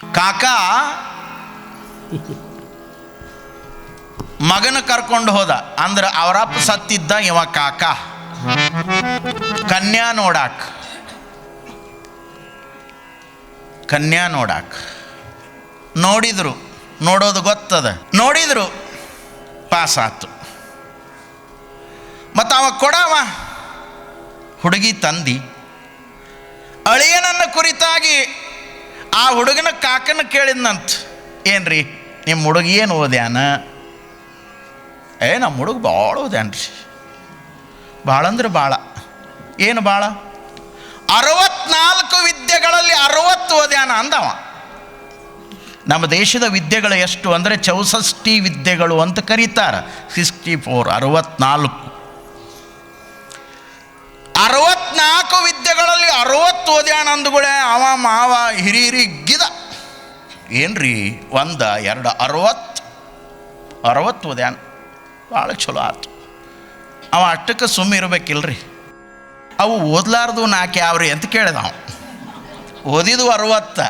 ಕಾಕ, ಮಗನ ಕರ್ಕೊಂಡು ಹೋದ. ಅಂದ್ರೆ ಅವರಪ್ಪ ಸತ್ತಿದ್ದ ಇವ ಕಾಕ. ಕನ್ಯಾ ನೋಡಾಕ್. ಕನ್ಯಾ ನೋಡಾಕ್. ನೋಡಿದ್ರು, ನೋಡೋದು ಗೊತ್ತದ. ನೋಡಿದ್ರು ಪಾಸ್ ಆತು ಮತ್ತು ಅವ ಕೊಡವ? ಹುಡುಗಿ ತಂದಿ. ಅಳಿಯನನ್ನು ಕುರಿತಾಗಿ ಆ ಹುಡುಗನ ಕಾಕನ ಕೇಳಿದ್ನಂತ, ಏನ್ರಿ ನಿಮ್ಮ ಹುಡುಗ ಏನು ಓದ್ಯಾನ? ಏ ನಮ್ಮ ಹುಡುಗ ಭಾಳ ಓದ್ಯಾನ್ರಿ. ಭಾಳ ಅಂದ್ರೆ ಭಾಳ ಏನು ಭಾಳ ಅರವತ್ನಾಲ್ಕು ವಿದ್ಯೆಗಳಲ್ಲಿ ಅರವತ್ತು ಓದ್ಯಾನ, ಅಂದವ. ನಮ್ಮ ದೇಶದ ವಿದ್ಯೆಗಳು ಎಷ್ಟು ಅಂದರೆ ಚೌಸಷ್ಟಿ ವಿದ್ಯೆಗಳು ಅಂತ ಕರೀತಾರೆ. ಸಿಕ್ಸ್ಟಿ ಫೋರ್, ಅರವತ್ನಾಲ್ಕು. ಅರವತ್ನಾಲ್ಕು ಅರವತ್ತು ಓದ್ಯಾಣ ಅಂದುಗಳೇ ಅವ ಮಾವ ಹಿರಿಹಿರಿ ಗಿದ. ಏನ್ರಿ, ಒಂದ, ಎರಡು, ಅರವತ್ತು. ಅರವತ್ತು ಓದ್ಯಾನ ಭಾಳ ಚಲೋ ಆಯ್ತು ಅವ ಅಷ್ಟಕ್ಕೆ ಸುಮ್ಮ ಇರಬೇಕಿಲ್ರಿ. ಅವು ಓದ್ಲಾರ್ದು ನಾಲ್ಕು ಯಾವ್ರಿ ಅಂತ ಕೇಳಿದ ಅವ. ಓದಿದ್ದು ಅರವತ್ತ.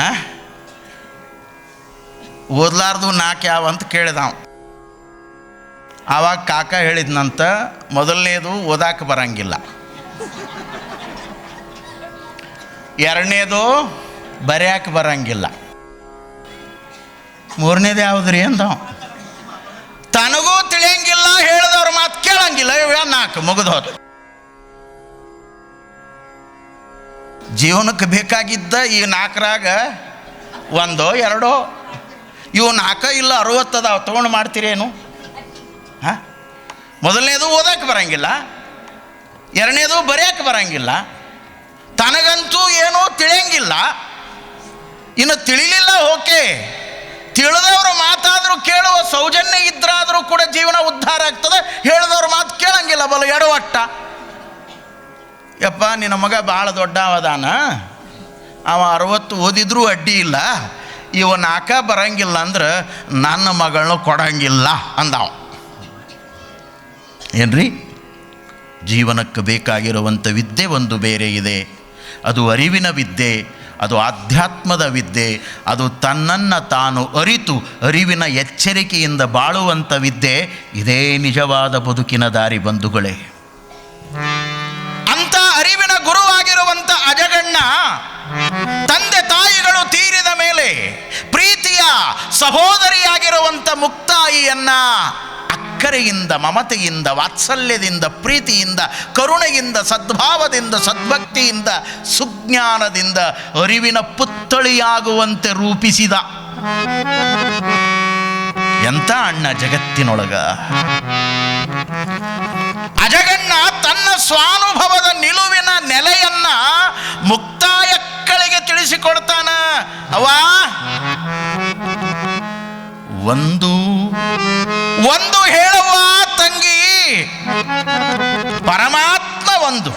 ಹಾಂ? ಓದ್ಲಾರ್ದು ನಾಲ್ಕು ಯಾವ ಅಂತ ಕೇಳಿದ ಅವ. ಆವಾಗ ಕಾಕ ಹೇಳಿದ್ನಂತ, ಮೊದಲನೇದು ಓದಾಕ ಬರಂಗಿಲ್ಲ. ಎರಡನೇದು ಬರ್ಯಾಕ ಬರಂಗಿಲ್ಲ. ಮೂರನೇದು ಯಾವುದ್ರಿ ಅಂತ ತನಗೂ ತಿಳಿಯಂಗಿಲ್ಲ, ಹೇಳಿದವ್ರ ಮಾತು ಕೇಳಂಗಿಲ್ಲ. ಇವ ನಾಲ್ಕು ಮುಗಿದೋದು ಜೀವನಕ್ಕೆ ಬೇಕಾಗಿದ್ದ ಈ ನಾಲ್ಕರಾಗ ಒಂದೋ ಎರಡೋ, ಇವು ನಾಲ್ಕ ಇಲ್ಲ ಅರವತ್ತದಾವ, ತೊಗೊಂಡು ಮಾಡ್ತೀರೇನು? ಹಾ? ಮೊದಲನೇದು ಓದಕ್ಕೆ ಬರಂಗಿಲ್ಲ. ಎರಡನೇದು ಬರೆಯಕ್ಕೆ ಬರಂಗಿಲ್ಲ. ತನಗಂತೂ ಏನೂ ತಿಳಿಯಂಗಿಲ್ಲ. ಇನ್ನು ತಿಳಿಲಿಲ್ಲ, ಓಕೆ. ತಿಳಿದವರು ಮಾತಾದರೂ ಕೇಳುವ ಸೌಜನ್ಯ ಇದ್ರಾದರೂ ಕೂಡ ಜೀವನ ಉದ್ಧಾರ ಆಗ್ತದೆ. ಹೇಳಿದವ್ರ ಮಾತು ಕೇಳಂಗಿಲ್ಲ, ಬಲ ಎಡವಟ್ಟ. ಯಪ್ಪ, ನಿನ್ನ ಮಗ ಭಾಳ ದೊಡ್ಡವದಾನ. ಅವ ಅರವತ್ತು ಓದಿದ್ರೂ ಅಡ್ಡಿ ಇಲ್ಲ. ಇವ ನಾಕ ಬರಂಗಿಲ್ಲ ಅಂದ್ರೆ ನನ್ನ ಮಗಳನ್ನ ಕೊಡಂಗಿಲ್ಲ ಅಂದವ. ಏನ್ರಿ? ಜೀವನಕ್ಕೆ ಬೇಕಾಗಿರುವಂಥ ವಿದ್ಯೆ ಒಂದು ಬೇರೆ ಇದೆ. ಅದು ಅರಿವಿನ ವಿದ್ಯೆ, ಅದು ಆಧ್ಯಾತ್ಮದ ವಿದ್ಯೆ, ಅದು ತನ್ನನ್ನು ತಾನು ಅರಿತು ಅರಿವಿನ ಎಚ್ಚರಿಕೆಯಿಂದ ಬಾಳುವಂಥ ವಿದ್ಯೆ ಇದೇ ನಿಜವಾದ ಬದುಕಿನ ದಾರಿ ಬಂಧುಗಳೇ. ಅಂಥ ಅರಿವಿನ ಗುರುವಾಗಿರುವಂಥ ಅಜಗಣ್ಣ ತಂದೆ ತಾಯಿಗಳು ತೀರಿದ ಮೇಲೆ ಪ್ರೀತಿಯ ಸಹೋದರಿಯಾಗಿರುವಂಥ ಮುಕ್ತಾಯಿಯನ್ನ ಅಕ್ಕರೆಯಿಂದ ಮಮತೆಯಿಂದ, ವಾತ್ಸಲ್ಯದಿಂದ, ಪ್ರೀತಿಯಿಂದ, ಕರುಣೆಯಿಂದ, ಸದ್ಭಾವದಿಂದ, ಸದ್ಭಕ್ತಿಯಿಂದ, ಸುಜ್ಞಾನದಿಂದ ಅರಿವಿನ ಪುತ್ಥಳಿಯಾಗುವಂತೆ ರೂಪಿಸಿದ. ಎಂತ ಅಣ್ಣ ಜಗತ್ತಿನೊಳಗ? ಅಜಗಣ್ಣ ತನ್ನ ಸ್ವಾನುಭವದ ನಿಲುವಿನ ನೆಲೆಯನ್ನ ಮುಕ್ತಾಯಕ್ಕಳಿಗೆ ತಿಳಿಸಿಕೊಡ್ತಾನ. ಅವ ಒಂದು ಒಂದು ಹೇಳುವ ತಂಗಿ ಪರಮಾತ್ಮ ಒಂದು.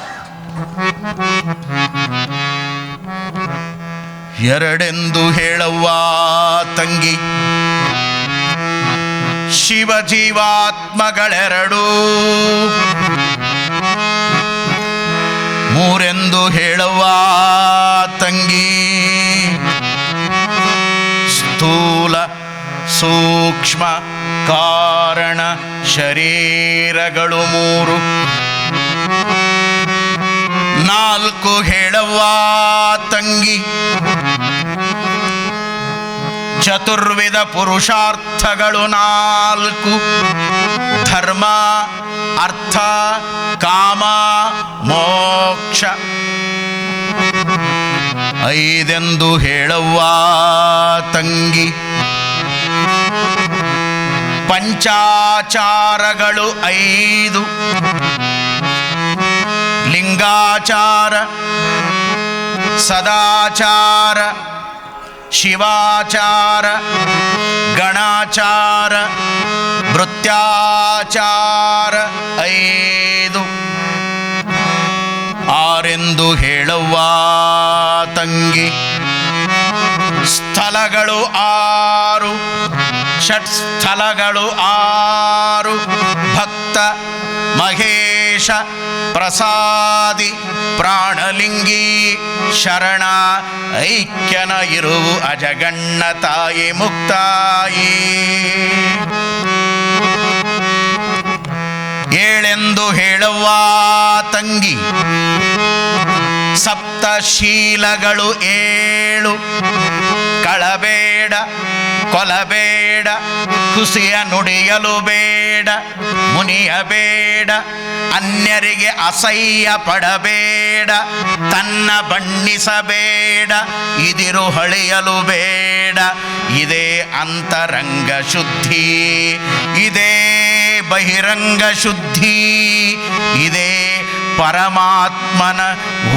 ಎರಡೆಂದು ಹೇಳುವ ತಂಗಿ ಶಿವ ಜೀವಾತ್ಮಗಳೆರಡು. ಮೂರೆಂದು ಹೇಳುವ ತಂಗಿ ಸ್ಥೂಲ ಸೂಕ್ಷ್ಮ ಕಾರಣ ಶರೀರಗಳು ಮೂರು. ನಾಲ್ಕು ಹೇಳುವ ತಂಗಿ. ಚತುರ್ವಿಧ ಪುರುಷಾರ್ಥಗಳು ನಾಲ್ಕು. ಧರ್ಮ, ಅರ್ಥ, ಕಾಮ, ಮೋಕ್ಷ. ಐದೆಂದು ಹೇಳುವ ತಂಗಿ. ಪಂಚಾಚಾರಗಳು ಐದು. ಲಿಂಗಾಚಾರ ಸದಾಚಾರ ಶಿವಾಚಾರ ಗಣಾಚಾರ ವೃತ್ಯಾಚಾರ ಐದು. ಆರೆಂದು ಹೇಳುವ ತಂಗಿ ಸ್ಥಳಗಳು ಆರು. ಷಟ್ ಸ್ಥಳಗಳು ಆರು. ಭಕ್ತ, ಮಹೇಶ, ಪ್ರಸಾದಿ, ಪ್ರಾಣಲಿಂಗಿ, ಶರಣ, ಐಕ್ಯನ ಇರುವು ಅಜಗಣ್ಣ ತಾಯಿ, ಮುಕ್ತಾಯಿ. ಏಳೆಂದು ಹೇಳುವ ತಂಗಿ, ಸಪ್ತಶೀಲಗಳು ಏಳು. ಕಳಬೇಡ ಕೊಲಬೇಡ, ಕುಸಿಯ ನುಡಿಯಲು ಬೇಡ ಮುನಿಯಬೇಡ ಅನ್ಯರಿಗೆ ಅಸಹ್ಯ ಪಡಬೇಡ, ತನ್ನ ಬಣ್ಣಿಸಬೇಡ, ಇದಿರು ಹೊಳೆಯಲು ಬೇಡ, ಇದೇ ಅಂತರಂಗ ಶುದ್ಧಿ, ಇದೇ ಬಹಿರಂಗ ಶುದ್ಧಿ, ಇದೇ ಪರಮಾತ್ಮನ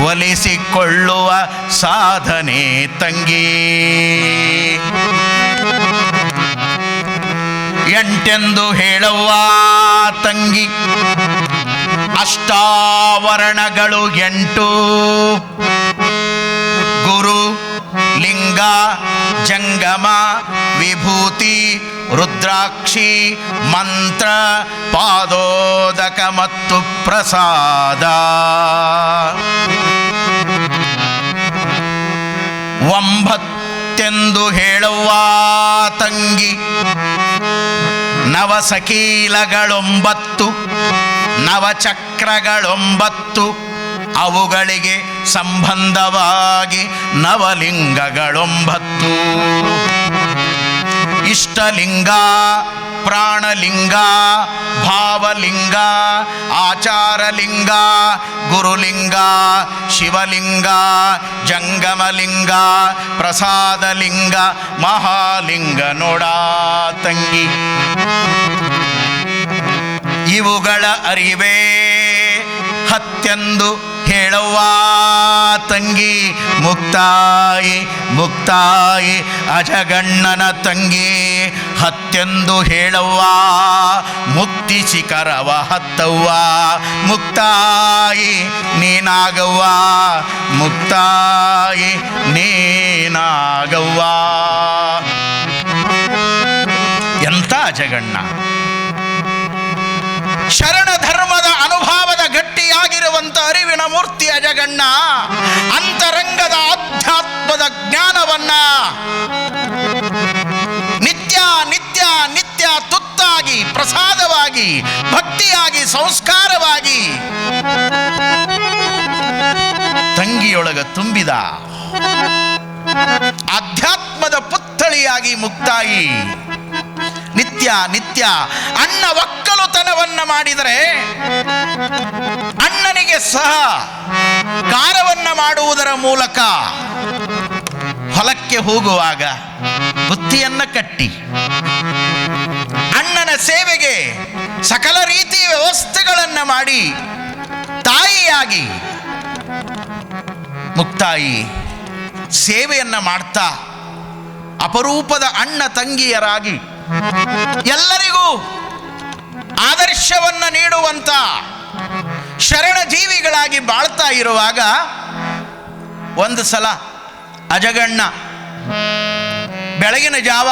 ಒಲಿಸಿಕೊಳ್ಳುವ ಸಾಧನೆ ತಂಗಿ. ಎಂಟೆಂದು ಹೇಳುವ ತಂಗಿ. ಅಷ್ಟಾವರಣಗಳು ಎಂಟು. ಗುರು, ಲಿಂಗ, ಜಂಗಮ, ವಿಭೂತಿ, ರುದ್ರಾಕ್ಷಿ, ಮಂತ್ರ, ಪಾದೋದಕ ಮತ್ತು ಪ್ರಸಾದ. ಒಂಬತ್ತೆಂದು ಹೇಳುವ ತಂಗಿ. ನವಸಕೀಲಗಳೊಂಬತ್ತು ನವಚಕ್ರಗಳೊಂಬತ್ತು ಅವುಗಳಿಗೆ ಸಂಬಂಧವಾಗಿ ನವಲಿಂಗಗಳೊಂಬತ್ತು. ಇಷ್ಟಲಿಂಗ ಪ್ರಾಣಲಿಂಗ ಭಾವಲಿಂಗ ಆಚಾರಲಿಂಗ ಗುರುಲಿಂಗ ಶಿವಲಿಂಗ ಜಂಗಮಲಿಂಗ ಪ್ರಸಾದಲಿಂಗ ಮಹಾಲಿಂಗ ನೋಡಾ ತಂಗಿ. ಇವುಗಳ ಅರಿವೇ ಹತ್ತೆಂದು ಹೇಳುವ ತಂಗಿ ಮುಕ್ತಾಯಿ ಮುಕ್ತಾಯಿ, ಅಜಗಣ್ಣನ ತಂಗಿ, ಹತ್ತೆಂದು ಹೇಳುವ ಮುಕ್ತಿ ಶಿಖರವ ಹತ್ತವ್ವ, ಮುಕ್ತಾಯಿ ನೀನಾಗವ್ವ ಮುಕ್ತಾಯಿ ನೀನಾಗವ್ವ. ಎಂಥ ಅಜಗಣ್ಣ. ಶರಣ ಧರ್ಮದ ಗಟ್ಟಿಯಾಗಿರುವಂತ ಅರಿವಿನ ಮೂರ್ತಿ ಅಜಗಣ್ಣ ಅಂತರಂಗದ ಅಧ್ಯಾತ್ಮದ ಜ್ಞಾನವನ್ನ ನಿತ್ಯ ನಿತ್ಯ ನಿತ್ಯ ತುತ್ತಾಗಿ, ಪ್ರಸಾದವಾಗಿ, ಭಕ್ತಿಯಾಗಿ, ಸಂಸ್ಕಾರವಾಗಿ ತಂಗಿಯೊಳಗ ತುಂಬಿದ ಅಧ್ಯಾತ್ಮದ ಪುತ್ಥಳಿಯಾಗಿ ಮುಕ್ತಾಯಿ ನಿತ್ಯ ನಿತ್ಯ ಅಣ್ಣ ಒಕ್ಕಲುತನವನ್ನ ಮಾಡಿದರೆ ಅಣ್ಣನಿಗೆ ಸಹ ಕಾರವನ್ನ ಮಾಡುವುದರ ಮೂಲಕ ಹೊಲಕ್ಕೆ ಹೋಗುವಾಗ ಬುತ್ತಿಯನ್ನ ಕಟ್ಟಿ, ಅಣ್ಣನ ಸೇವೆಗೆ ಸಕಲ ರೀತಿ ವ್ಯವಸ್ಥೆಗಳನ್ನ ಮಾಡಿ ತಾಯಿಯಾಗಿ ಮುಕ್ತಾಯಿ ಸೇವೆಯನ್ನ ಮಾಡ್ತಾ ಅಪರೂಪದ ಅಣ್ಣ ತಂಗಿಯರಾಗಿ ಎಲ್ಲರಿಗೂ ಆದರ್ಶವನ್ನ ನೀಡುವಂತ ಶರಣ ಜೀವಿಗಳಾಗಿ ಬಾಳ್ತಾ ಇರುವಾಗ ಒಂದು ಸಲ ಅಜಗಣ್ಣ ಬೆಳಗಿನ ಜಾವ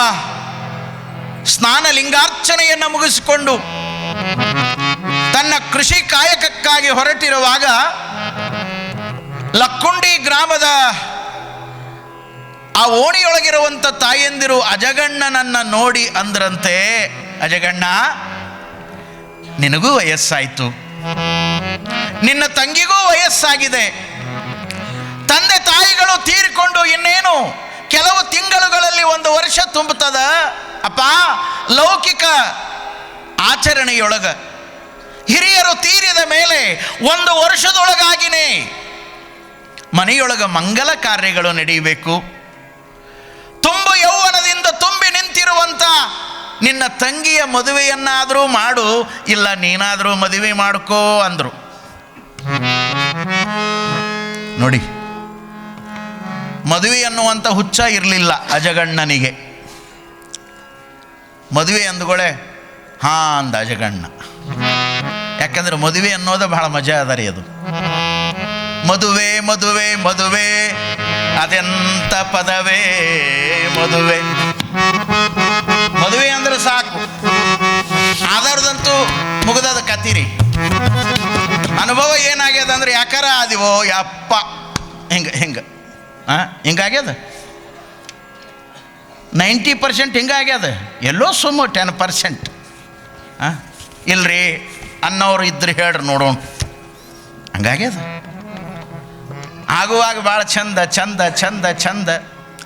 ಸ್ನಾನ ಲಿಂಗಾರ್ಚನೆಯನ್ನು ಮುಗಿಸಿಕೊಂಡು ತನ್ನ ಕೃಷಿ ಕಾಯಕಕ್ಕಾಗಿ ಹೊರಟಿರುವಾಗ ಲಕ್ಕುಂಡಿ ಗ್ರಾಮದ ಆ ಓಣಿಯೊಳಗಿರುವಂಥ ತಾಯಂದಿರು ಅಜಗಣ್ಣನನ್ನ ನೋಡಿ ಅಂದ್ರಂತೆ, ಅಜಗಣ್ಣ, ನಿನಗೂ ವಯಸ್ಸಾಯಿತು. ನಿನ್ನ ತಂಗಿಗೂ ವಯಸ್ಸಾಗಿದೆ. ತಂದೆ ತಾಯಿಗಳು ತೀರಿಕೊಂಡು ಇನ್ನೇನು ಕೆಲವು ತಿಂಗಳುಗಳಲ್ಲಿ ಒಂದು ವರ್ಷ ತುಂಬುತ್ತದ? ಅಪ್ಪ, ಲೌಕಿಕ ಆಚರಣೆಯೊಳಗ ಹಿರಿಯರು ತೀರಿದ ಮೇಲೆ ಒಂದು ವರ್ಷದೊಳಗಾಗಿನೇ ಮನೆಯೊಳಗ ಮಂಗಲ ಕಾರ್ಯಗಳು ನಡೆಯಬೇಕು. ತುಂಬು ಯೌವನದಿಂದ ತುಂಬಿ ನಿಂತಿರುವಂತ ನಿನ್ನ ತಂಗಿಯ ಮದುವೆಯನ್ನಾದರೂ ಮಾಡು, ಇಲ್ಲ ನೀನಾದರೂ ಮದುವೆ ಮಾಡ್ಕೋ ಅಂದ್ರು. ನೋಡಿ. ಮದುವೆ ಅನ್ನುವಂಥ ಹುಚ್ಚ ಇರಲಿಲ್ಲ ಅಜಗಣ್ಣನಿಗೆ. ಮದುವೆ ಅಂದುಗಳೇ ಹಾ ಅಂದ ಅಜಗಣ್ಣ. ಯಾಕಂದ್ರೆ ಮದುವೆ ಅನ್ನೋದು ಬಹಳ ಮಜಾ ಅದ ರೀ ಅದು. ಮದುವೆ ಮದುವೆ ಮದುವೆ, ಅದೆಂತ ಪದವೇ ಮದುವೆ. ಮದುವೆ ಅಂದ್ರೆ ಸಾಕು. ಆಧಾರದಂತೂ ಮುಗಿದದ ಕತೀರಿ ಅನುಭವ ಏನಾಗ್ಯದ ಅಂದ್ರೆ, ಯಾಕಾರ ಆದಿವೋ, ಯಪ್ಪ. ಹಿಂಗೆ ಹಿಂಗೆ. ಹಾಂ ಹಿಂಗಾಗ್ಯದ? Ninety percent ಹಿಂಗಾಗ್ಯದ? ಎಲ್ಲೋ ಸುಮ್ಮ ಟೆನ್ ಪರ್ಸೆಂಟ್. ಹಾಂ ಇಲ್ರಿ, ಅನ್ನೋರು ಇದ್ರೆ ಹೇಳ್ರಿ ನೋಡೋಣ. ಹಂಗಾಗ್ಯದ? ಆಗುವಾಗ ಭಾಳ ಚಂದ ಚಂದ ಚಂದ ಚಂದ.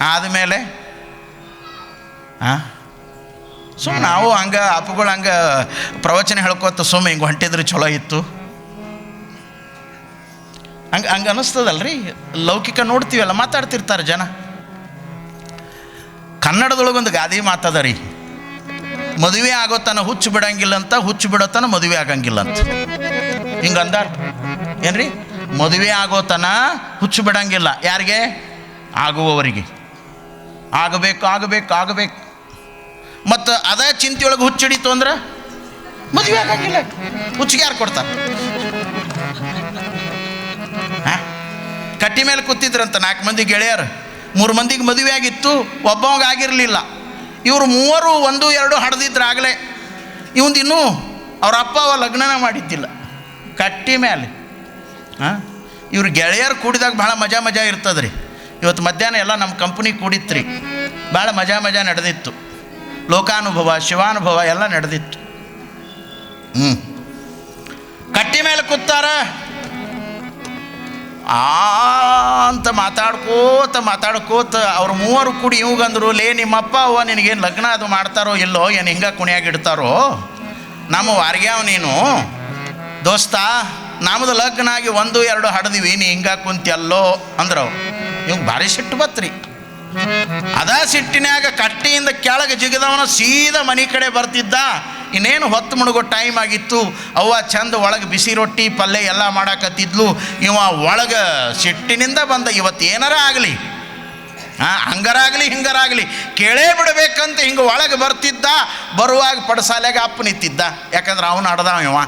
ಆದಮೇಲೆ ಹಾಂ ಸುಮ್ಮನೆ ನಾವು ಹಂಗೆ, ಅಪ್ಪುಗಳು ಹಂಗೆ ಪ್ರವಚನ ಹೇಳ್ಕೊತ ಸುಮ್ಮ ಹಿಂಗೆ ಹೊಂಟಿದ್ರೆ ಚಲೋ ಇತ್ತು. ಹಂಗೆ ಹಂಗೆ ಅನ್ನಿಸ್ತದಲ್ರಿ ಲೌಕಿಕ ನೋಡ್ತೀವಲ್ಲ, ಮಾತಾಡ್ತಿರ್ತಾರೆ ಜನ. ಕನ್ನಡದೊಳಗೊಂದು ಗಾದಿ ಮಾತದ ರೀ ಮದುವೆ ಆಗೋ ತನ ಹುಚ್ಚು ಬಿಡಂಗಿಲ್ಲ ಅಂತ ಹುಚ್ಚು ಬಿಡೋ ತನ ಮದುವೆ ಆಗಂಗಿಲ್ಲ ಅಂತ ಹಿಂಗೆ ಅಂದಾರ. ಏನ್ರಿ? ಮದುವೆ ಆಗೋ ತನ ಹುಚ್ಚು ಬಿಡಂಗಿಲ್ಲ. ಯಾರಿಗೆ? ಆಗುವವರಿಗೆ. ಆಗಬೇಕು ಆಗಬೇಕು ಆಗಬೇಕು. ಮತ್ತು ಅದ ಚಿಂತೆಯೊಳಗೆ ಹುಚ್ಚಿಡಿತು ಅಂದ್ರೆ ಮದುವೆ ಆಗಂಗಿಲ್ಲ. ಹುಚ್ಚಿಗೆ ಯಾರು ಕೊಡ್ತಾರೆ? ಕಟ್ಟಿ ಮೇಲೆ ಕೂತಿದ್ರಂತ ನಾಲ್ಕು ಮಂದಿ ಗೆಳೆಯರು. ಮೂರು ಮಂದಿಗೆ ಮದುವೆ ಆಗಿತ್ತು ಒಬ್ಬವಾಗ ಆಗಿರಲಿಲ್ಲ. ಇವರು ಮೂವರು, ಒಂದು, ಎರಡು ಹಡ್ದಿದ್ರಾಗಲೇ ಇವಂದು ಇನ್ನೂ ಅವ್ರ ಅಪ್ಪ ಅವ ಲಗ್ನನ ಮಾಡಿದ್ದಿಲ್ಲ. ಕಟ್ಟಿ ಮೇಲೆ. ಹಾಂ? ಇವ್ರು ಗೆಳೆಯರು ಕೂಡಿದಾಗ ಭಾಳ ಮಜಾ ಮಜಾ ಇರ್ತದೆ ರೀ ಇವತ್ತು ಮಧ್ಯಾಹ್ನ ಎಲ್ಲ ನಮ್ಮ ಕಂಪ್ನಿ ಕೂಡಿತ್ತು ರೀ ಭಾಳ ಮಜಾ ಮಜಾ ನಡೆದಿತ್ತು. ಲೋಕಾನುಭವ, ಶಿವಾನುಭವ ಎಲ್ಲ ನಡೆದಿತ್ತು. ಹ್ಞೂ ಕಟ್ಟಿ ಮೇಲೆ ಕೂತಾರ. ಆ ಅಂತ ಮಾತಾಡ್ಕೋತ ಮಾತಾಡ್ಕೋತ ಅವ್ರ ಮೂವರು ಕೂಡಿ ಇವಂಗಂದ್ರು, ಲೇ, ನಿಮ್ಮಪ್ಪ ಅವ್ವ ನಿನಗೇನು ಲಗ್ನ ಅದು ಮಾಡ್ತಾರೋ ಇಲ್ಲೋ, ಏನು ಹಿಂಗೆ ಕುಣಿಯಾಗಿಡ್ತಾರೋ? ನಮ್ಮ ವಾರ್ಗ್ಯಾವ ನೀನು. ದೋಸ್ತ, ನಮ್ದು ಲಗ್ನ ಆಗಿ ಒಂದು, ಎರಡು ಹಡ್ದಿವಿ, ನೀ ಹಿಂಗ ಕುಂತಿಯಲ್ಲೋ? ಅಂದ್ರವ್ ಇವಂಗೆ ಭಾರಿ ಸಿಟ್ಟು ಬತ್ರಿ. ಅದ ಸಿಟ್ಟಿನ್ಯಾಗ ಕಟ್ಟಿಯಿಂದ ಕೆಳಗೆ ಜಿಗಿದವನ ಸೀದಾ ಮನೆ ಕಡೆ ಬರ್ತಿದ್ದ. ಇನ್ನೇನು ಹೊತ್ತು ಮುಳುಗೋ ಟೈಮ್ ಆಗಿತ್ತು. ಅವ್ವ ಚಂದ ಒಳಗೆ ಬಿಸಿ ರೊಟ್ಟಿ, ಪಲ್ಯ ಎಲ್ಲ ಮಾಡಾಕತ್ತಿದ್ಲು. ಇವ ಒಳಗೆ ಸಿಟ್ಟಿನಿಂದ ಬಂದ ಇವತ್ತು ಏನಾರ ಆಗಲಿ. ಹಾಂ ಹಂಗರಾಗಲಿ, ಹಿಂಗರಾಗಲಿ. ಕೇಳೇ ಬಿಡಬೇಕಂತ ಹಿಂಗೆ ಒಳಗೆ ಬರ್ತಿದ್ದ. ಬರುವಾಗ ಪಡಸಾಲೆಗೆ ಅಪ್ಪ ನಿಂತಿದ್ದ. ಯಾಕಂದ್ರೆ ಅವನು ಅಡ್ದ ಇವ.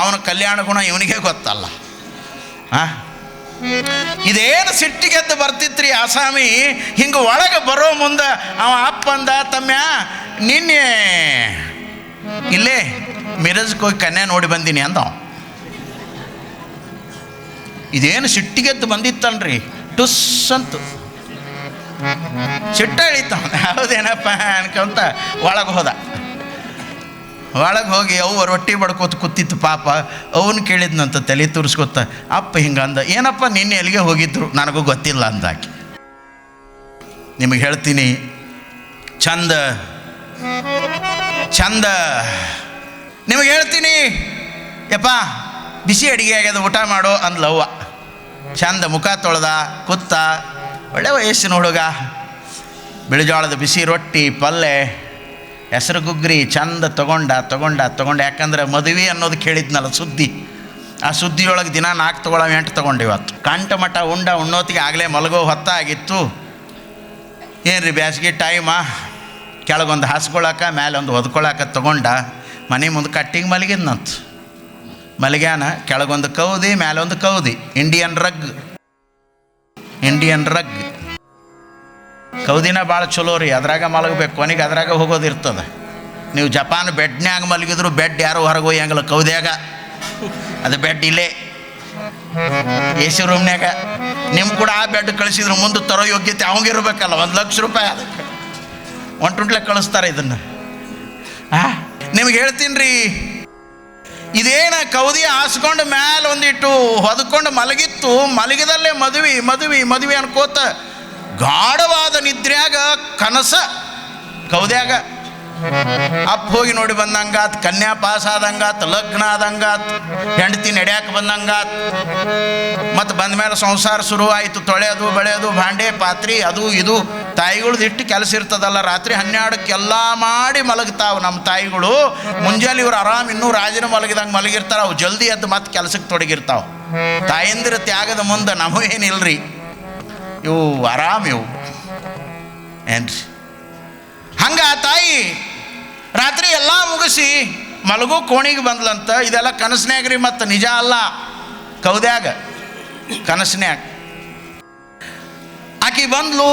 ಅವನ ಕಲ್ಯಾಣ ಗುಣ ಇವನಿಗೆ ಗೊತ್ತಲ್ಲ. ಹಾಂ ಇದೇನು ಸಿಟ್ಟಿಗೆದ್ದು ಬರ್ತಿತ್ರಿ ಆಸಾಮಿ ಹಿಂಗೆ ಒಳಗೆ ಬರೋ ಮುಂದೆ ಅವ ಅಪ್ಪ ಅಂದ, ತಮ್ಯ ನಿನ್ನೆ ಇಲ್ಲೇ ಮಿರಜ್ಗೆ ಹೋಗಿ ಕನ್ಯಾ ನೋಡಿ ಬಂದೀನಿ ಅಂದ. ಇದೇನು ಸಿಟ್ಟಿಗೆದ್ದು ಬಂದಿತ್ತನ್ರಿ ಟುಸ್ ಅಂತು. ಸಿಟ್ಟ ಇಳಿತ ಹೌದೇನಪ್ಪ ಅನ್ಕೊಂತ ಒಳಗೆ ಹೋದ. ಒಳಗೆ ಹೋಗಿ ಅವ್ವ ರೊಟ್ಟಿ ಬಡ್ಕೋತ ಕೂತಿತ್ತು ಪಾಪ. ಅವನು ಕೇಳಿದ್ನಂತ ತಲೆ ತೂರಿಸ್ಕೊತ, ಅಪ್ಪ ಹಿಂಗೆ ಅಂದ. ಏನಪ್ಪ ನಿನ್ನೆ ಎಲ್ಲಿಗೆ ಹೋಗಿದ್ರು? ನನಗೂ ಗೊತ್ತಿಲ್ಲ ಅಂದಾಕಿ. ನಿಮಗೆ ಹೇಳ್ತೀನಿ, ಚಂದ ಚಂದ. ನಿಮಗೆ ಹೇಳ್ತೀನಿ. ಯಪ್ಪ, ಬಿಸಿ ಅಡುಗೆ ಆಗ್ಯದ, ಊಟ ಮಾಡು ಅಂದ್ಲವ್ವ ಚಂದ ಮುಖ ತೊಳೆದ, ಕುತ್ತ, ಒಳ್ಳೆ ವಯಸ್ಸಿನ ಹುಡುಗ. ಬಿಳಿಜೋಳದ ಬಿಸಿ ರೊಟ್ಟಿ, ಪಲ್ಲೆ, ಹೆಸರು ಗುಗ್ರಿ, ಚಂದ ತಗೊಂಡ ತಗೊಂಡ ತಗೊಂಡ. ಯಾಕಂದ್ರೆ ಮದುವೆ ಅನ್ನೋದು ಕೇಳಿದ್ನಲ್ಲ ಸುದ್ದಿ. ಆ ಸುದ್ದಿಯೊಳಗೆ ದಿನ ನಾಲ್ಕು ತಗೊಳ, ಎಂಟು ತಗೊಂಡು ಇವತ್ತು ಕಂಠ ಮಠ ಉಂಡ ಉಣ್ಣೋತಿಗೆ ಆಗಲೇ ಮಲಗೋ ಹೊತ್ತಾಗಿತ್ತು. ಏನು ರೀ ಬ್ಯಾಸಿಗೆ ಟೈಮ ಕೆಳಗೊಂದು ಹಾಸ್ಕೊಳಕ ಮೇಲೆ ಒಂದು ಹೊದ್ಕೊಳಕ ತೊಗೊಂಡ ಮನೆ ಮುಂದೆ ಕಟ್ಟಿಗೆ ಮಲಗಿದ್ನಂತ. ಮಲಗ್ಯಾನ, ಕೆಳಗೊಂದು ಕೌದಿ ಮೇಲೆ ಒಂದು ಕೌದಿ. ಇಂಡಿಯನ್ ರಗ್ ಇಂಡಿಯನ್ ರಗ್ ಕೌದಿನ ಭಾಳ ಚಲೋ ರೀ, ಅದ್ರಾಗ ಮಲಗಬೇಕು. ಕೊನೆಗೆ ಅದ್ರಾಗ ಹೋಗೋದಿರ್ತದೆ ನೀವು ಜಪಾನ್ ಬೆಡ್ನ್ಯಾಗ ಮಲಗಿದ್ರು ಬೆಡ್ ಯಾರು ಹೊರಗೆ ಹೋಯಂಗಿಲ್ಲ ಕೌದ್ಯಾಗ. ಅದು ಬೆಡ್ ಇಲ್ಲೇ. ಎ ಸಿ ರೂಮ್ನ್ಯಾಗ. ನಿಮ್ಮ ಕೂಡ ಆ ಬೆಡ್ ಕಳಿಸಿದ್ರು, ಮುಂದೆ ತರೋ ಯೋಗ್ಯತೆ ಅವಂಗಿರ್ಬೇಕಲ್ಲ ಒಂದು ಲಕ್ಷ ರೂಪಾಯಿ ಅದಕ್ಕೆ ಒಂಟುಂಟ್ಲೆ ಕಳಿಸ್ತಾರೆ ಇದನ್ನು. ಆ? ನಿಮ್ಗೆ ಹೇಳ್ತೀನಿ ಇದೇನ ಕೌದಿ ಹಾಸ್ಕೊಂಡು ಮ್ಯಾಲ ಒಂದಿಟ್ಟು ಹೊದ್ಕೊಂಡು ಮಲಗಿತ್ತು, ಮಲಗಿದಲ್ಲೇ ಮದುವೆ ಮದುವೆ ಮದುವೆ ಅನ್ಕೋತ ಗಾಢವಾದ ನಿದ್ರ್ಯಾಗ ಕನಸ ಕೌದ್ಯಾಗ ಅಪ್ಪ ಹೋಗಿ ನೋಡಿ ಬಂದಂಗಾತ್, ಕನ್ಯಾ ಪಾಸ್ ಆದಂಗಾತ್ ಲಗ್ನ ಆದಂಗಾತ್ ಹೆಂಡತಿ ನಡ್ಯಾಕ ಬಂದಂಗಾತ್. ಮತ್ತು ಬಂದ ಮೇಲೆ ಸಂಸಾರ ಶುರು ಆಯಿತು ತೊಳೆಯೋದು, ಬೆಳೆಯೋದು, ಭಾಂಡೆ, ಪಾತ್ರಿ, ಅದು ಇದು. ತಾಯಿಗಳ್ದು ಇಟ್ಟು ಕೆಲಸ ಇರ್ತದಲ್ಲ, ರಾತ್ರಿ ಹನ್ನೆರಡಕ್ಕೆಲ್ಲ ಮಾಡಿ ಮಲಗ್ತಾವ ನಮ್ಮ ತಾಯಿಗಳು. ಮುಂಜಾನೆ ಇವ್ರು ಆರಾಮ್ ಇನ್ನೂ ರಾಜನ ಮಲಗಿದಂಗೆ ಮಲಗಿರ್ತಾರ, ಅವು ಜಲ್ದಿ ಎದ್ದು ಮತ್ತೆ ಕೆಲಸಕ್ಕೆ ತೊಡಗಿರ್ತಾವ. ತಾಯಂದಿರ ತ್ಯಾಗದ ಮುಂದೆ ನಮಗೂ ಏನಿಲ್ರಿ? ಇವು ಆರಾಮ್ ಇವು. ಏನ್ರಿ? ಹಂಗ ತಾಯಿ ರಾತ್ರಿ ಎಲ್ಲ ಮುಗಿಸಿ ಮಲಗು ಕೋಣಿಗೆ ಬಂದ್ಲಂತ ಇದೆಲ್ಲ ಕನಸ್ನ್ಯಾಗ ರೀ ಮತ್ತು ನಿಜ ಅಲ್ಲ. ಕೌದ್ಯಾಗ? ಕನಸ್ನ್ಯಾಗ. ಆಕಿ ಬಂದ್ಲು,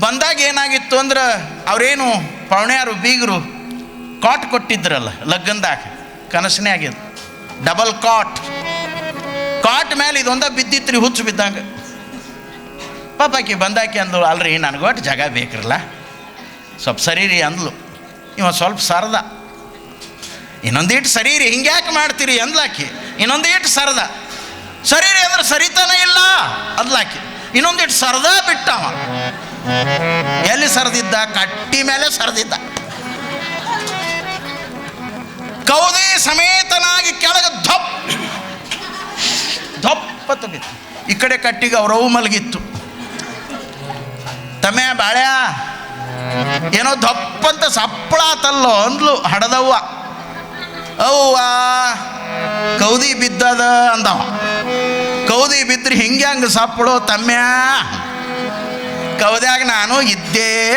ಬಂದಾಗ ಏನಾಗಿತ್ತು ಅಂದ್ರೆ ಅವರೇನು ಪವಣ್ಯಾರು ಬೀಗರು ಕಾಟ್ ಕೊಟ್ಟಿದ್ರಲ್ಲ ಲಗ್ಗನ್ದಾಗ ಕನಸನೇ ಆಗ್ಯದ ಡಬಲ್ ಕಾಟ್. ಕಾಟ್ ಮೇಲೆ ಇದೊಂದ ರೀ ಹುಚ್ಚು ಬಿದ್ದಂಗೆ. ಆಕೆ ಬಂದಾಕಿ ಅಂದ್ಲು, ಅಲ್ರಿ ನನಗೊಟ್ಟು ಜಾಗ ಬೇಕ್ರಲ್ಲ. ಸ್ವಲ್ಪ ಸರಿ ರೀ ಅಂದ್ಲು. ಇವ ಸ್ವಲ್ಪ ಸರದ. ಇನ್ನೊಂದೀಟು ಸರಿ ರೀ ಹಿಂಗ್ಯಾಕೆ ಮಾಡ್ತೀರಿ ಅಂದ್ಲಾಕಿ. ಇನ್ನೊಂದೀಟು ಸರದ. ಸರಿ ರೀ ಅಂದ್ರೆ ಸರಿತಾನೆ ಇಲ್ಲ ಅಂದ್ಲಾಕಿ. ಇನ್ನೊಂದಿಟ್ಟು ಸರದ ಬಿಟ್ಟವ. ಎಲ್ಲಿ ಸರದಿದ್ದ? ಕಟ್ಟಿ ಮೇಲೆ ಸರದಿದ್ದ. ಕೌದಿ ಸಮೇತನಾಗಿ ಕೆಳಗೆ ಧಪ್. ಧಪ್ಪ ಈ ಕಡೆ ಕಟ್ಟಿಗೆ ಅವರವು ಮಲಗಿತ್ತು. ತಮ್ಮೆ ಬಾಳ್ಯ? ಏನೋ ದಪ್ಪಂತ ಸಪ್ಪಳ ತಲ್ಲೋ ಅಂದ್ಲು, ಹಡದವ್ವ. ಅವ್ವ, ಕೌದಿ ಬಿದ್ದದ ಅಂದವ. ಕೌದಿ ಬಿದ್ದರೆ ಹಿಂಗೆ ಹಂಗೆ ಸಪ್ಪಳು ತಮ್ಮ್ಯಾ ಕೌದ್ಯಾಗ ನಾನು ಇದ್ದೇ?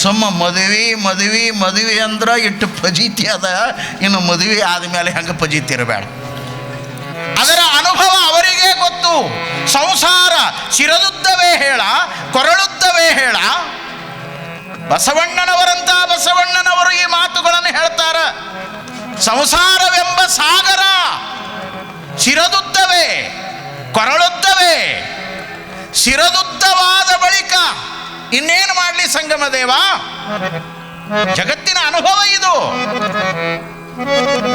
ಸುಮ್ಮ ಮದುವೆ ಮದುವೆ ಮದುವೆ ಅಂದ್ರೆ ಇಟ್ಟು ಪಜೀತಿ ಅದ. ಇನ್ನು ಮದುವೆ ಆದಮೇಲೆ ಹೆಂಗೆ ಪಜೀತಿ ಇರಬೇಡ. ಅದರ ಅನುಭವ ಗೊತ್ತು ಸಂಸಾರ ಚಿರದುದ್ದವೇ ಹೇಳ, ಕೊರಳುದ್ದವೇ ಹೇಳ. ಬಸವಣ್ಣನವರಂತ ಬಸವಣ್ಣನವರು ಈ ಮಾತುಗಳನ್ನು ಹೇಳ್ತಾರ. ಸಂಸಾರವೆಂಬ ಸಾಗರ ಶಿರದುದ್ದವೇ ಕೊರಳುದ್ದವೇ. ಶಿರದುದ್ದವಾದ ಬಳಿಕ ಇನ್ನೇನು ಮಾಡಲಿ ಸಂಗಮ ದೇವ? ಜಗತ್ತಿನ ಅನುಭವ ಇದು.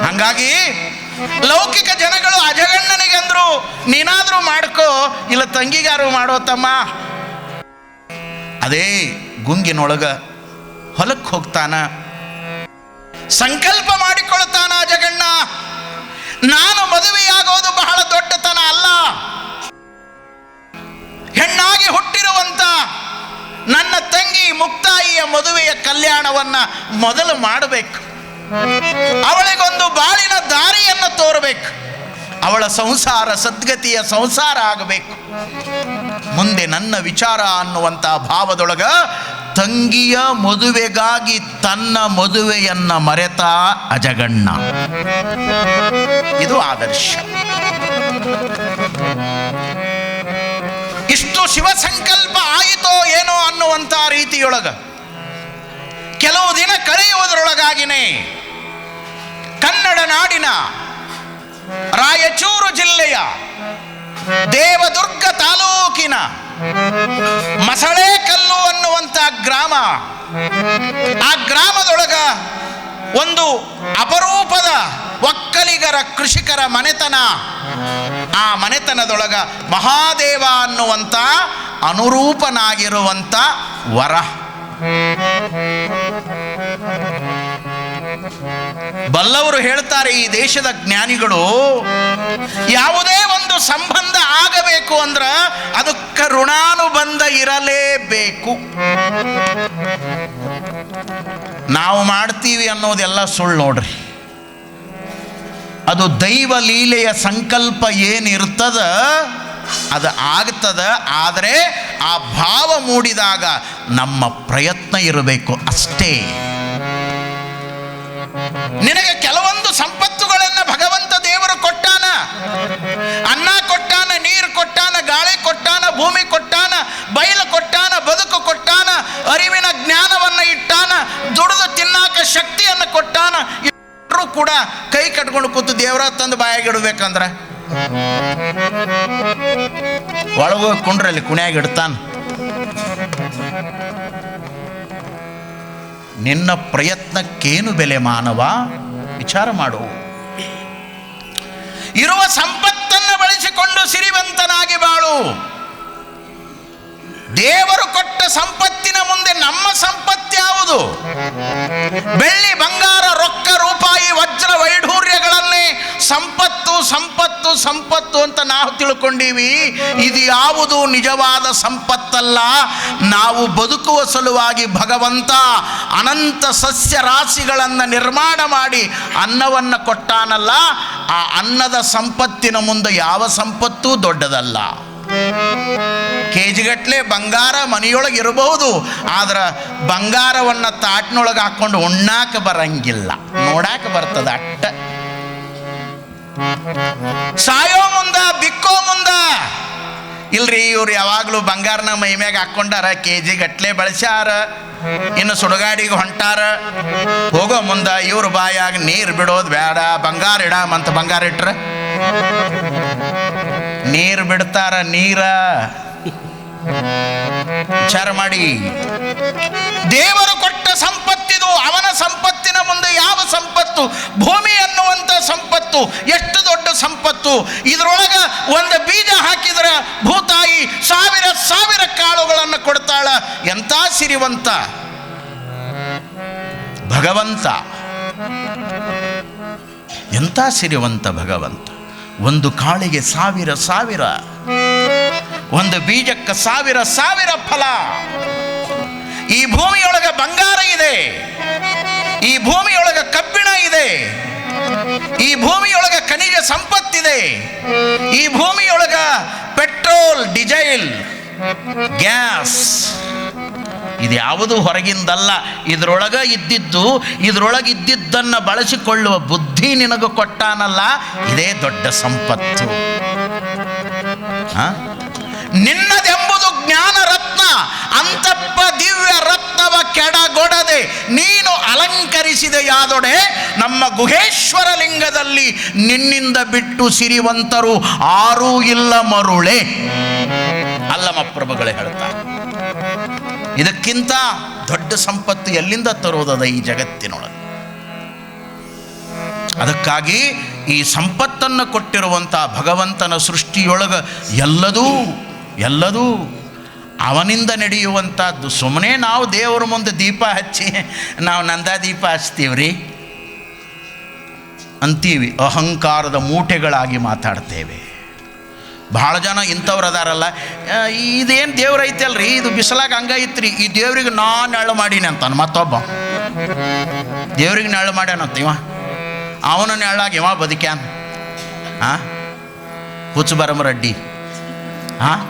ಹಂಗಾಗಿ ಲೌಕಿಕ ಜನಗಳು ಅಜಗಣ್ಣನಿಗೆ ಅಂದ್ರು ನೀನಾದ್ರೂ ಮಾಡ್ಕೋ, ಇಲ್ಲ ತಂಗಿಗಾರು ಮಾಡೋ ತಮ್ಮ. ಅದೇ ಗುಂಗಿನೊಳಗ ಹೊಲಕ್ಕೆ ಹೋಗ್ತಾನ. ಸಂಕಲ್ಪ ಮಾಡಿಕೊಳ್ತಾನ ಜಗಣ್ಣ. ನಾನು ಮದುವೆಯಾಗೋದು ಬಹಳ ದೊಡ್ಡತನ ಅಲ್ಲ. ಹೆಣ್ಣಾಗಿ ಹುಟ್ಟಿರುವಂತ ನನ್ನ ತಂಗಿ ಮುಕ್ತಾಯಿಯ ಮದುವೆಯ ಕಲ್ಯಾಣವನ್ನ ಮೊದಲು ಮಾಡಬೇಕು. ಅವಳಿಗೊಂದು ಬಾಳಿನ ದಾರಿಯನ್ನು ತೋರಬೇಕು. ಅವಳ ಸಂಸಾರ ಸದ್ಗತಿಯ ಸಂಸಾರ ಆಗಬೇಕು. ಮುಂದೆ ನನ್ನ ವಿಚಾರ ಅನ್ನುವಂಥ ಭಾವದೊಳಗ ತಂಗಿಯ ಮದುವೆಗಾಗಿ ತನ್ನ ಮದುವೆಯನ್ನ ಮರೆತ ಅಜಗಣ್ಣ. ಇದು ಆದರ್ಶ. ಇಷ್ಟು ಶಿವ ಸಂಕಲ್ಪ ಆಯಿತೋ ಏನೋ ಅನ್ನುವಂಥ ರೀತಿಯೊಳಗ ಕೆಲವು ದಿನ ಕಳೆಯುವುದರೊಳಗಾಗಿನೇ ಕನ್ನಡ ನಾಡಿನ ರಾಯಚೂರು ಜಿಲ್ಲೆಯ ದೇವದುರ್ಗ ತಾಲೂಕಿನ ಮಸಳೆಕಲ್ಲು ಅನ್ನುವಂಥ ಗ್ರಾಮ. ಆ ಗ್ರಾಮದೊಳಗ ಒಂದು ಅಪರೂಪದ ಒಕ್ಕಲಿಗರ ಕೃಷಿಕರ ಮನೆತನ. ಆ ಮನೆತನದೊಳಗ ಮಹಾದೇವ ಅನ್ನುವಂಥ ಅನುರೂಪನಾಗಿರುವಂಥ ವರ. ಬಲ್ಲವರು ಹೇಳ್ತಾರೆ, ಈ ದೇಶದ ಜ್ಞಾನಿಗಳು ಯಾವುದೇ ಒಂದು ಸಂಬಂಧ ಆಗಬೇಕು ಅಂದ್ರ ಅದಕ್ಕ ಋಣಾನುಬಂಧ ಇರಲೇಬೇಕು. ನಾವು ಮಾಡ್ತೀವಿ ಅನ್ನೋದೆಲ್ಲ ಸುಳ್ಳು ನೋಡ್ರಿ. ಅದು ದೈವ ಲೀಲೆಯ ಸಂಕಲ್ಪ ಏನಿರ್ತದ, ಅದು ಆಗ್ತದ, ಆದರೆ ಆ ಭಾವ ಮೂಡಿದಾಗ ನಮ್ಮ ಪ್ರಯತ್ನ ಇರಬೇಕು ಅಷ್ಟೇ. ನಿನಗೆ ಕೆಲವೊಂದು ಸಂಪತ್ತುಗಳನ್ನು ಭಗವಂತ ದೇವರು ಕೊಟ್ಟಾನ. ಅನ್ನ ಕೊಟ್ಟಾನ, ನೀರು ಕೊಟ್ಟಾನ, ಗಾಳಿ ಕೊಟ್ಟಾನ, ಭೂಮಿ ಕೊಟ್ಟಾನ, ಬಯಲು ಕೊಟ್ಟಾನ, ಬದುಕು ಕೊಟ್ಟಾನ, ಅರಿವಿನ ಜ್ಞಾನವನ್ನ ಇಟ್ಟಾನ, ದುಡಿದು ತಿನ್ನಾಕ ಶಕ್ತಿಯನ್ನು ಕೊಟ್ಟಾನ. ಎಲ್ಲರೂ ಕೂಡ ಕೈ ಕಟ್ಕೊಂಡು ಕೂತು ದೇವರ ತಂದು ಬಾಯಾಗಿಡ್ಬೇಕಂದ್ರೆ ಒಳಗೋಗಿ ಕುಂಡ್ರಲ್ಲಿ ಕುಣ್ಯಾಗ ನಿನ್ನ ಪ್ರಯತ್ನಕ್ಕೇನು ಬೆಲೆ ಮಾನವ? ವಿಚಾರ ಮಾಡು. ಇರುವ ಸಂಪತ್ತನ್ನು ಬಳಸಿಕೊಂಡು ಸಿರಿವಂತನಾಗಿ ಬಾಳು. ದೇವರು ಕೊಟ್ಟ ಸಂಪತ್ತಿನ ಮುಂದೆ ನಮ್ಮ ಸಂಪತ್ತ್ಯಾವುದು ಬೆಳ್ಳಿ, ಬಂಗಾರ, ರೊಕ್ಕ, ರೂಪಾಯಿ, ವಜ್ರ, ವೈಢೂರ್ಯಗಳನ್ನೇ ಸಂಪತ್ತು ಸಂಪತ್ತು ಸಂಪತ್ತು ಅಂತ ನಾವು ತಿಳ್ಕೊಂಡೀವಿ. ಇದು ಯಾವುದು? ನಿಜವಾದ ಸಂಪತ್ತಲ್ಲ. ನಾವು ಬದುಕುವ ಸಲುವಾಗಿ ಭಗವಂತ ಅನಂತ ಸಸ್ಯ ರಾಶಿಗಳನ್ನು ನಿರ್ಮಾಣ ಮಾಡಿ ಅನ್ನವನ್ನು ಕೊಟ್ಟಾನಲ್ಲ. ಆ ಅನ್ನದ ಸಂಪತ್ತಿನ ಮುಂದೆ ಯಾವ ಸಂಪತ್ತೂ ದೊಡ್ಡದಲ್ಲ. ಕೆ ಜಿಗಟ್ಲೆ ಬಂಗಾರ ಮನೆಯೊಳಗೆ ಇರಬಹುದು ಆದ್ರೆ ಬಂಗಾರವನ್ನು ತಾಟ್ನೊಳಗೆ ಹಾಕ್ಕೊಂಡು ಉಣ್ಣಾಕ ಬರಂಗಿಲ್ಲ. ನೋಡಾಕ ಬರ್ತದ ಅಟ್ಟ. ಸಾಯೋ ಮುಂದ, ಬಿಕ್ಕೋ ಮುಂದ. ಇಲ್ರಿ, ಇವ್ರು ಯಾವಾಗಲೂ ಬಂಗಾರನ ಮೈ ಮ್ಯಾಗ ಹಾಕ್ಕೊಂಡಾರ ಕೆ ಜಿ ಗಟ್ಲೆ ಬಳಸ್ಯಾರ, ಇನ್ನು ಸುಡುಗಾಡಿಗೆ ಹೊಂಟಾರ. ಹೋಗೋ ಮುಂದ, ಇವ್ರ ಬಾಯಾಗ ನೀರು ಬಿಡೋದು ಬೇಡ ಬಂಗಾರ ಇಡಾಮಂತ ಬಂಗಾರ ಇಟ್ರ. ನೀರು ಬಿಡ್ತಾರ ನೀರ. ವಿಚಾರ ಮಾಡಿ. ದೇವರು ಕೊಟ್ಟ ಸಂಪತ್ತಿದು, ಅವನ ಸಂಪತ್ತಿನ ಮುಂದೆ ಯಾವ ಸಂಪತ್ತು? ಭೂಮಿ ಅನ್ನುವಂಥ ಸಂಪತ್ತು, ಎಷ್ಟು ದೊಡ್ಡ ಸಂಪತ್ತು? ಇದರೊಳಗ ಒಂದು ಬೀಜ ಹಾಕಿದ್ರೆ ಭೂತಾಯಿ ಸಾವಿರ ಸಾವಿರ ಕಾಳುಗಳನ್ನು ಕೊಡ್ತಾಳ. ಎಂಥ ಸಿರಿವಂತ? ಭಗವಂತ. ಎಂಥ ಸಿರಿವಂತ ಭಗವಂತ? ಒಂದು ಕಾಳಿಗೆ ಸಾವಿರ ಸಾವಿರ ಒಂದು ಬೀಜಕ್ಕೆ ಸಾವಿರ ಸಾವಿರ ಫಲ. ಈ ಭೂಮಿಯೊಳಗೆ ಬಂಗಾರ ಇದೆ. ಈ ಭೂಮಿಯೊಳಗೆ ಕಬ್ಬಿಣ ಇದೆ. ಈ ಭೂಮಿಯೊಳಗೆ ಖನಿಜ ಸಂಪತ್ತಿದೆ. ಈ ಭೂಮಿಯೊಳಗ ಪೆಟ್ರೋಲ್, ಡಿಸೈಲ್, ಗ್ಯಾಸ್ ಇದ್ಯಾವುದು ಹೊರಗಿಂದಲ್ಲ. ಇದರೊಳಗ ಇದ್ದಿದ್ದು ಇದರೊಳಗೆ ಇದ್ದಿದ್ದನ್ನು ಬಳಸಿಕೊಳ್ಳುವ ಬುದ್ಧಿ ನಿನಗೆ ಕೊಟ್ಟಾನಲ್ಲ. ಇದೇ ದೊಡ್ಡ ಸಂಪತ್ತು. ಆ? ನಿನ್ನದೆಂಬುದು ಜ್ಞಾನ ರತ್ನ, ಅಂತಪ್ಪ ದಿವ್ಯ ರತ್ನವ ಕೆಡಗೊಡದೆ ನೀನು ಅಲಂಕರಿಸಿದೆಯಾದೊಡೆ ನಮ್ಮ ಗುಹೇಶ್ವರ ಲಿಂಗದಲ್ಲಿ ನಿನ್ನಿಂದ ಬಿಟ್ಟು ಸಿರಿವಂತರು ಆರೂ ಇಲ್ಲ ಮರುಳೆ. ಅಲ್ಲಮ ಪ್ರಭುಗಳೇ ಹೇಳ್ತಾರೆ ಇದಕ್ಕಿಂತ ದೊಡ್ಡ ಸಂಪತ್ತು ಎಲ್ಲಿಂದ ತರೋದದ ಈ ಜಗತ್ತಿನೊಳಗೆ? ಅದಕ್ಕಾಗಿ ಈ ಸಂಪತ್ತನ್ನು ಕೊಟ್ಟಿರುವಂಥ ಭಗವಂತನ ಸೃಷ್ಟಿಯೊಳಗೆ ಎಲ್ಲದೂ ಎಲ್ಲದೂ ಅವನಿಂದ ನಡೆಯುವಂಥದ್ದು. ಸುಮ್ಮನೆ ನಾವು ದೇವರ ಮುಂದೆ ದೀಪ ಹಚ್ಚಿ ನಾವು ನಂದ ದೀಪ ಹಚ್ತೀವ್ರಿ? ಅಂತೀವಿ, ಅಹಂಕಾರದ ಮೂಟೆಗಳಾಗಿ ಮಾತಾಡ್ತೇವೆ. ಭಾಳ ಜನ ಇಂಥವ್ರು ಅದಾರಲ್ಲ ಇದೇನು ದೇವ್ರ ಐತಲ್ರಿ? ಇದು ಬಿಸಿಲಾಗ ಹಂಗ ಐತ್ರಿ? ಈ ದೇವ್ರಿಗೆ ನಾನು ನೆರಳು ಮಾಡೀನಿ ಅಂತಾನೆ ಮತ್ತೊಬ್ಬ. ದೇವ್ರಿಗೆ ನೆರಳು ಮಾಡ್ಯಾನಂತ ಇವ. ಅವನ ನೆರಳಾಗ ಇವ ಬದುಕ್ಯಾನ. ಹಾಂ ಹುಚ್ಚು ಬರಮರಡ್ಡಿ ಹಾಂ?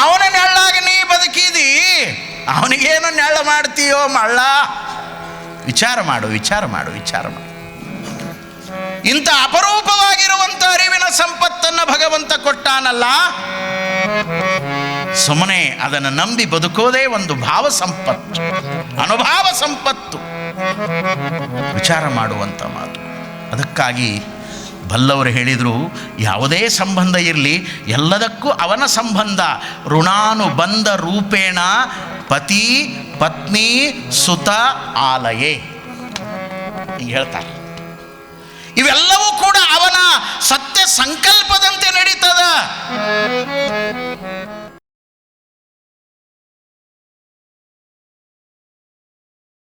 ಅವನ ನೆಳ್ಳಾಗಿ ನೀ ಬದುಕಿದಿ, ಅವನಿಗೇನು ನೆಳ್ಳ ಮಾಡ್ತೀಯೋ ಮಳ್ಳ? ವಿಚಾರ ಮಾಡು ವಿಚಾರ ಮಾಡು ವಿಚಾರ ಮಾಡು. ಇಂಥ ಅಪರೂಪವಾಗಿರುವಂಥ ಅರಿವಿನ ಸಂಪತ್ತನ್ನು ಭಗವಂತ ಕೊಟ್ಟಾನಲ್ಲ, ಸುಮ್ಮನೆ ಅದನ್ನು ನಂಬಿ ಬದುಕೋದೇ ಒಂದು ಭಾವ ಸಂಪತ್ತು, ಅನುಭಾವ ಸಂಪತ್ತು. ವಿಚಾರ ಮಾಡುವಂಥ ಮಾತು. ಅದಕ್ಕಾಗಿ ಬಲ್ಲವರು ಹೇಳಿದರು, ಯಾವುದೇ ಸಂಬಂಧ ಇರಲಿ, ಎಲ್ಲದಕ್ಕೂ ಅವನ ಸಂಬಂಧ. ಋಣಾನುಬಂಧ ರೂಪೇಣ ಪತಿ ಪತ್ನಿ ಸುತ ಆಲಯೇ. ಹೇಳ್ತಾರೆ. ಇವೆಲ್ಲವೂ ಕೂಡ ಅವನ ಸತ್ಯ ಸಂಕಲ್ಪದಂತೆ ನಡೀತದ.